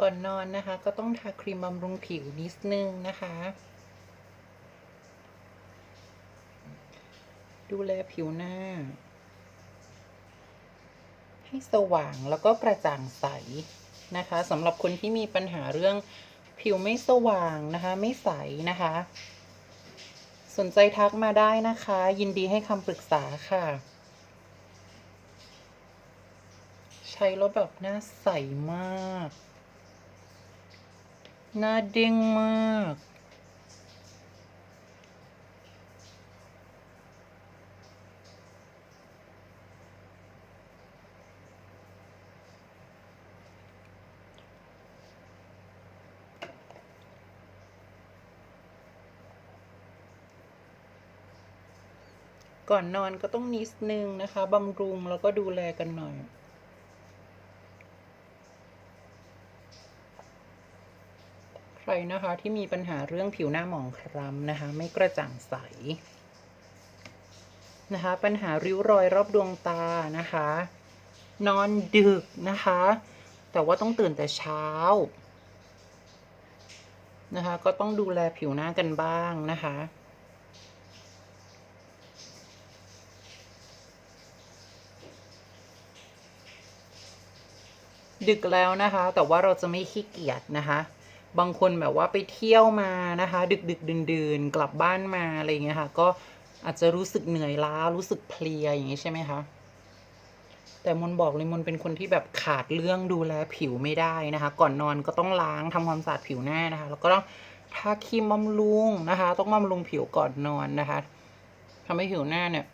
ก่อนนอนนะคะ ก็ต้องทาครีมบำรุงผิวนิดนึงนะคะ ดูแลผิวหน้า ให้สว่างแล้วก็กระจ่างใสนะคะสำหรับคนที่มีปัญหาเรื่องผิวไม่สว่างนะคะ ไม่ใสนะคะ สนใจทักมาได้นะคะ ยินดีให้คำปรึกษาค่ะ ใช้แล้วแบบหน้าใสมาก หน้าเด้งมาก ก่อนนอนก็ต้องนิดนึงนะคะบำรุงแล้วก็ดูแลกันหน่อย ใค รนะคะที่มีปัญหาเรื่องผิวหน้าหมองคล้ำนะคะ ไม่กระจ่างใสนะคะ ปัญหาริ้วรอยรอบดวงตานะคะ นอนดึกนะคะ แต่ว่าต้องตื่นแต่เช้านะคะ ก็ต้องดูแลผิวหน้ากันบ้างนะคะดึกแล้วนะคะ แต่ว่าเราจะไม่ขี้เกียจนะคะ บางคนแบบว่าไปเที่ยวมานะคะ ดึกดึกดื่นดื่นๆ กลับบ้านมาอะไรอย่างเงี้ยค่ะ ก็อาจจะรู้สึกเหนื่อยล้ารู้สึกเพลียอย่างงี้ใช่ไหมคะแต่มนบอกเลยมนเป็นคนที่แบบขาดเรื่องดูแลผิวไม่ได้นะคะ ก่อนนอนก็ต้องล้างทำความสะอาดผิวหน้านะคะ แล้วก็ต้องทาครีมบำรุงนะคะ ต้องบำรุงผิวก่อนนอนนะคะทำให้ผิวหน้าเนี่ย